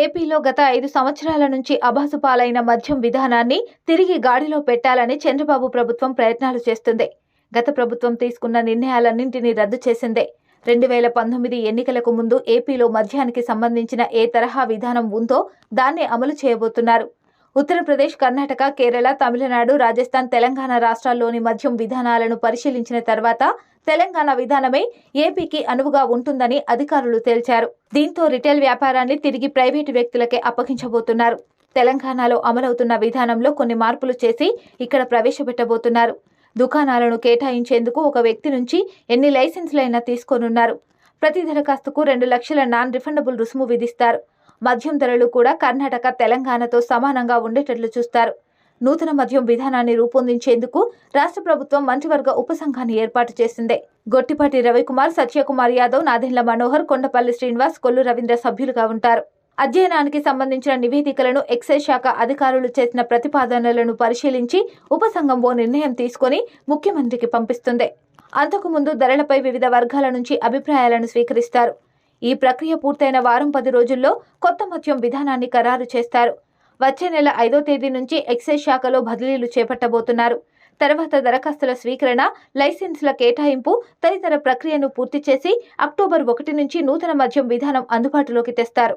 ఏపీలో గత ఐదు సంవత్సరాల నుంచి అభాసుపాలైన మద్యం విధానాన్ని తిరిగి గాడిలో పెట్టాలని చంద్రబాబు ప్రభుత్వం ప్రయత్నాలు చేస్తుంది. గత ప్రభుత్వం తీసుకున్న నిర్ణయాలన్నింటినీ రద్దు చేసిందే. రెండు వేల పంతొమ్మిది ఎన్నికలకు ముందు ఏపీలో మద్యానికి సంబంధించిన ఏ తరహా విధానం ఉందో దాన్ని అమలు చేయబోతున్నారు. ఉత్తరప్రదేశ్ కర్ణాటక కేరళ తమిళనాడు రాజస్థాన్ తెలంగాణ రాష్ట్రాల్లోని మద్యం విధానాలను పరిశీలించిన తర్వాత తెలంగాణ విధానమే ఏపీకి అనువుగా ఉంటుందని అధికారులు తేల్చారు. దీంతో రిటైల్ వ్యాపారాన్ని తిరిగి ప్రైవేటు వ్యక్తులకే అప్పగించబోతున్నారు. తెలంగాణలో అమలవుతున్న విధానంలో కొన్ని మార్పులు చేసి ఇక్కడ ప్రవేశపెట్టబోతున్నారు. దుకాణాలను కేటాయించేందుకు ఒక వ్యక్తి నుంచి ఎన్ని లైసెన్సులైనా తీసుకోనున్నారు. ప్రతి దరఖాస్తుకు రెండు లక్షల నాన్ రిఫండబుల్ రుసుము విధిస్తారు. మద్యం ధరలు కూడా కర్ణాటక తెలంగాణతో సమానంగా ఉండేటట్లు చూస్తారు. నూతన మద్యం విధానాన్ని రూపొందించేందుకు రాష్ట్ర ప్రభుత్వం మంత్రివర్గ ఉపసంఘాన్ని ఏర్పాటు చేసింది. గొట్టిపాటి రవికుమార్ సత్యకుమార్ యాదవ్ నాదెండ్ల మనోహర్ కొండపల్లి శ్రీనివాస్ కొల్లు రవీంద్ర సభ్యులుగా ఉంటారు. అధ్యయనానికి సంబంధించిన నివేదికలను ఎక్సైజ్ శాఖ అధికారులు చేసిన ప్రతిపాదనలను పరిశీలించి ఉపసంఘం ఓ నిర్ణయం తీసుకొని ముఖ్యమంత్రికి పంపిస్తుంది. అంతకుముందు ధరలపై వివిధ వర్గాల నుంచి అభిప్రాయాలను స్వీకరిస్తారు. ఈ ప్రక్రియ పూర్తయిన వారం పది రోజుల్లో కొత్త మద్యం విధానాన్ని ఖరారు చేస్తారు. వచ్చే నెల ఐదో తేదీ నుంచి ఎక్సైజ్ శాఖలో బదిలీలు చేపట్టబోతున్నారు. తర్వాత దరఖాస్తుల స్వీకరణ లైసెన్సుల కేటాయింపు తదితర ప్రక్రియను పూర్తి చేసి అక్టోబర్ ఒకటి నుంచి నూతన మద్యం విధానం అందుబాటులోకి తెస్తారు.